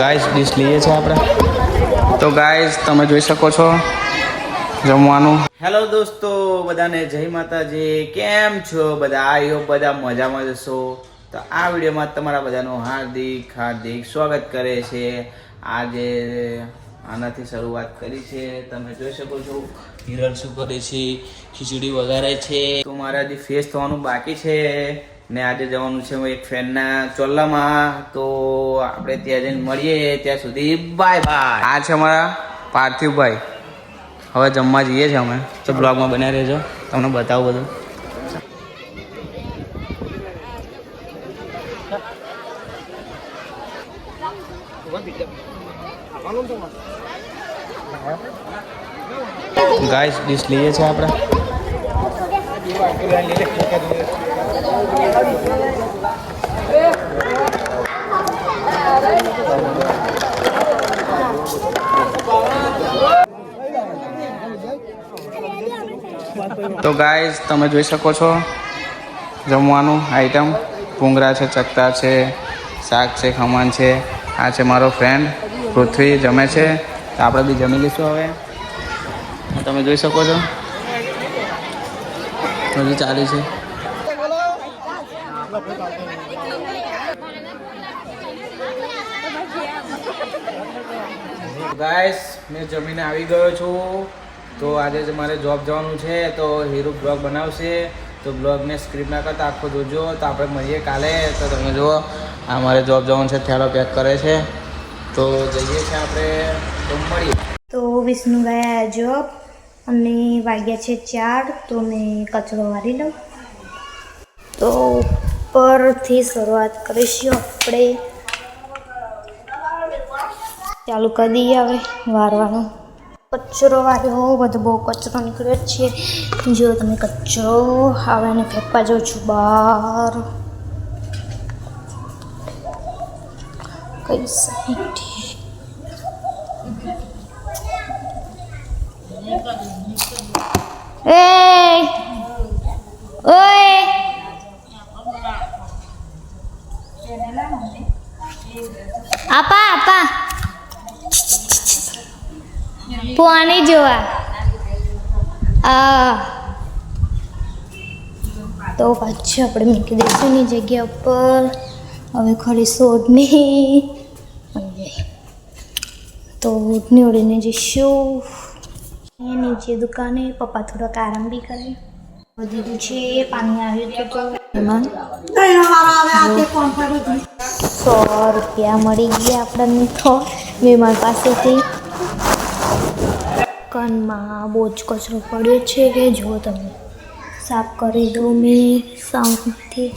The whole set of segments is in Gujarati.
ગાઈસ ડીશ લઈએ છીએ આપણે. તો ગાઈસ તમે જોઈ શકો છો જમવાનું. હેલો દોસ્તો, બધાને જય માતાજી. કેમ છો બધા? આયો બધા મજામાં જશો તો આ વિડીયોમાં તમારા બધાનું હાર્દિક હાર્દિક સ્વાગત કરે છે. આજે આનાથી શરૂઆત કરી છે. તમે જોઈ શકો છો, હિરલ શું કરે છે, ખીચડી વગાડે છે. તો મારે હજી ફેસ થવાનું બાકી છે ને આજે જવાનું છે એક ફ્રેન્ડના ચોલ્લામાં. તો આપણે ત્યાં જઈને મળીએ, ત્યાં સુધી બાય બાય આ છે અમારા પાર્થિવભાઈ. હવે જમવા જઈએ છીએ અમે. તો બ્લોગમાં બન્યા રહેજો. તમને બતાવું બધું. ગાઈસ ડીશ લઈએ છીએ આપણે. તો ગાઈઝ તમે જોઈ શકો છો જમવાનું આઈટમ પૂંગરા છે, ચકતા છે, શાક છે, ખમણ છે. આ છે મારો ફ્રેન્ડ પૃથ્વી જમે છે. તો આપણે બી જમી લઈશું હવે. તમે જોઈ શકો છો. હજુ ચાલે છે. ગાઈસ મેં જમીને આવી ગયો છું. તો આજે જ મારે જોબ જવાનું છે, તો હીરો બ્લોગ બનાવશે. તો બ્લોગને સ્ક્રિપ્ટ ના કરતા આખો જોજો. તો આપણે મળીએ કાલે. તો તમે જુઓ, આ મારે જોબ જવાનું છે, થેલો પેક કરે છે. તો જઈએ છીએ આપણે, તો મળીએ. તો વિષ્ણુ ગયા જોબ અને વાગ્યા છે ચાર, તો મેં કચરો વારી લઉં. તો ઉપરથી શરૂઆત કરીશું આપણે. ચાલુ કરી દઈએ હવે વારવાનું. કચરો વાર્યો બધો બહુ કચરો નીકળ્યો જ છે જો તમે કચરો આવે ને ફેંકવા જાઉં છું બહાર કઈ સાઈડ Ê! Ơi! આપા આપા પાણી જોવા. આ તો પાછું આપણે મૂકી દઈશું ની જગ્યા ઉપર. હવે ખરી સોડની તો ઓઢની ઉડીને જઈશું. એ નીચે દુકાને પપ્પા થોડાક આરામ બી કરે. દીધું છે, પાણી આવ્યું હતું તો. સો રૂપિયા મળી ગયા આપણને તો. મહેમાન પાસેથી. કાનમાં બહુ જ કચરો પડ્યો છે કે જુઓ તમે સાફ કરી દઉં મેં સાઉન્ડથી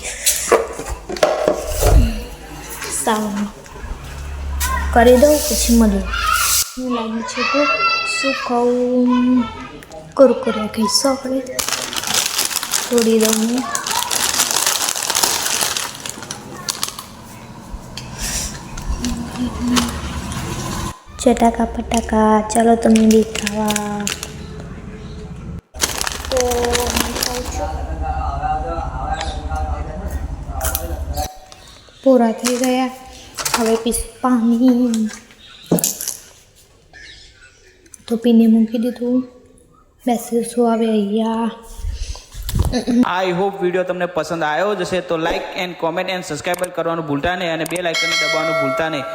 સાઉન્ડ કરી દઉં પછી મળીએ મને લાગે છે કે શું કહું કુરકુરે કહીશું આપણે છોડી દઉં હું. ચટાકા ફટાકા ચાલો તમને દેખાવા. તો હું કહું છું. પૂરા થઈ ગયા. હવે પીસ પાણી. તો પીને મૂકી દીધું. બેસીશું હવે અહીંયા. આઈ હોપ વીડિયો તમને પસંદ આવ્યો જશે તો like and comment and subscriber કરવાનું ભૂલતા નહીં અને બે લાઇકનને દબાવવાનું ભૂલતા નહીં.